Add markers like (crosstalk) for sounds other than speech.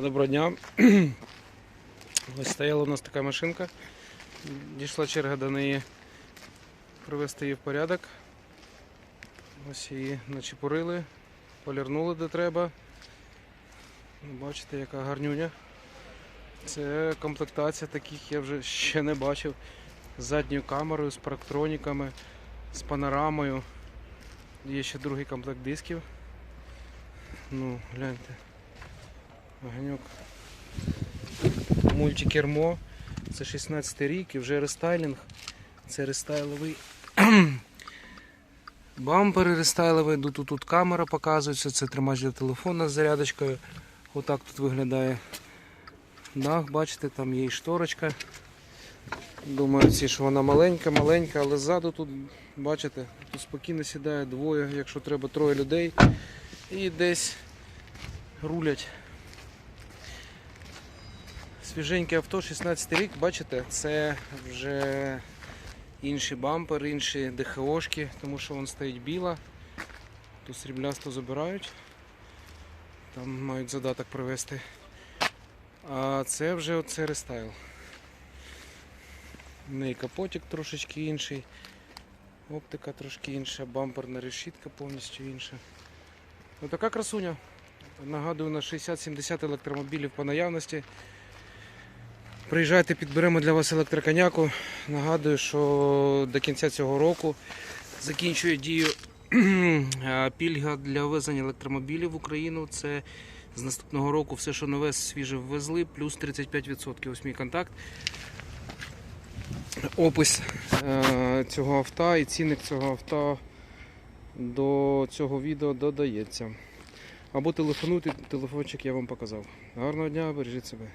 Доброго дня. Ось стояла у нас така машинка. Дійшла черга до неї привести її в порядок. Ось її начепурили, полірнули де треба. Ну, Бачите, яка гарнюня. Це комплектація таких я вже ще не бачив. З задньою камерою, з парктроніками, з панорамою. Є ще другий комплект дисків. Ну, гляньте. Огоньок. Мультикермо. Це 16 рік і вже рестайлінг. Це рестайловий. (clears throat) Бампер рестайловий, тут, тут камера показується, це тримач для телефона з зарядочкою. Отак тут виглядає дах, бачите, там є і шторочка. Думаю, всі, що вона маленька, маленька, але ззаду тут, бачите, тут спокійно сідає двоє, якщо треба троє людей. І десь рулять. Свіженьке авто, 16 рік, бачите, це вже інший бампер, інші ДХОшки, тому що він стоїть біла. Тут сріблясто забирають. Там мають задаток привезти. А це вже оце рестайл. В неї капотик трошечки інший, оптика трошки інша, бамперна решітка повністю інша. Отака красуня. Нагадую, на 60-70 електромобілів по наявності. Приїжджайте, підберемо для вас електроконяку. Нагадую, що до кінця цього року закінчує дію (clears throat) пільга для ввезення електромобілів в Україну. Це з наступного року все, що нове, свіже ввезли, плюс 35%. Ось мій контакт. Опис е, цього авто і цінник цього авто до цього відео додається. Або телефонуйте, телефончик я вам показав. Гарного дня, бережіть себе.